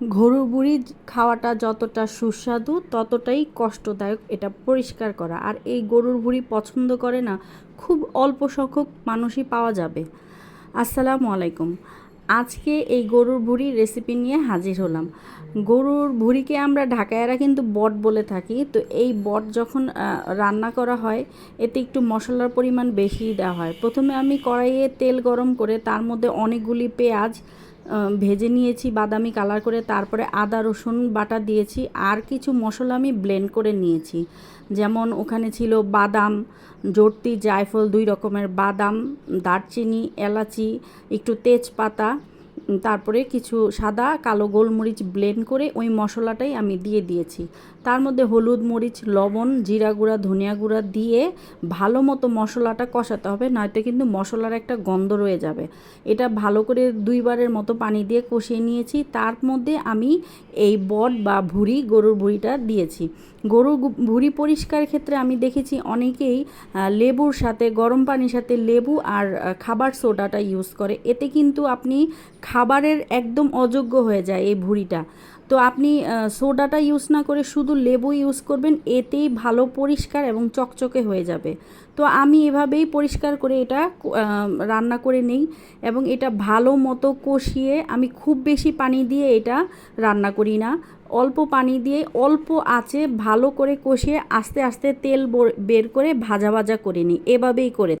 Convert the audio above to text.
গরুর বুড়ি খাওয়াটা যতটা সুস্বাদু, ততটাই কষ্টদায়ক এটা পরিষ্কার করা। আর এই গরুর বুড়ি পছন্দ করে না, খুব অল্প সংখ্যক মানুষই পাওয়া যাবে। আসসালামু আলাইকুম। আজকে এই গরুর ভুড়ি রেসিপি নিয়ে হাজির হলাম। গরুর ভুড়িকে আমরা ঢাকায়রা কিন্তু বট বলে থাকি, তো এই বট যখন রান্না করা হয়, এতে একটু মশলার পরিমাণ বেশি দেওয়া হয়। প্রথমে আমি কড়াইয়ে তেল গরম করে তার মধ্যে অনেকগুলি পেঁয়াজ ভেজে নিয়েছি বাদামি কালার করে, তারপরে আদা, রসুন বাটা দিয়েছি, আর কিছু মশলা আমি ব্লেন্ড করে নিয়েছি। যেমন ওখানে ছিল বাদাম, জর্তি, জায়ফল, দুই রকমের বাদাম, দারচিনি, এলাচি, একটু তেজপাতা তারপরে কিছু সাদা কালো গোলমরিচ ব্লেন্ড করে ওই মশলাটাই আমি দিয়ে দিয়েছি। তার মধ্যে হলুদ মরিচ, লবণ, জিরা গুঁড়া, ধনিয়া গুঁড়া দিয়ে ভালো মতো মশলাটা কষাতে হবে, নয়তো কিন্তু মশলার একটা গন্ধ রয়ে যাবে। এটা ভালো করে দুইবারের মতো পানি দিয়ে কষিয়ে নিয়েছি। তার মধ্যে আমি এই বট বা ভুড়ি, গরুর ভুড়িটা দিয়েছি। গরুর ভুড়ি পরিষ্কার ক্ষেত্রে আমি দেখেছি অনেকেই লেবুর সাথে, গরম পানির সাথে লেবু আর খাবার সোডাটা ইউজ করে। এতে কিন্তু আপনি খাবারের একদম অযোগ্য হয়ে যায় এই ভুড়িটা। তো আপনি সোডাটা ইউজ না করে শুধু লেবু ইউজ করবেন, এতেই ভালো পরিষ্কার এবং চকচকে হয়ে যাবে। তো আমি এভাবেই পরিষ্কার করে এটা রান্না করে নেই এবং এটা ভালো মতো কষিয়ে আমি খুব বেশি পানি দিয়ে এটা রান্না করি না। অল্প পানি দিয়ে অল্প আঁচে ভালো করে কষিয়ে আস্তে আস্তে তেল বের করে ভাজা ভাজা করে নিই। এভাবেই করে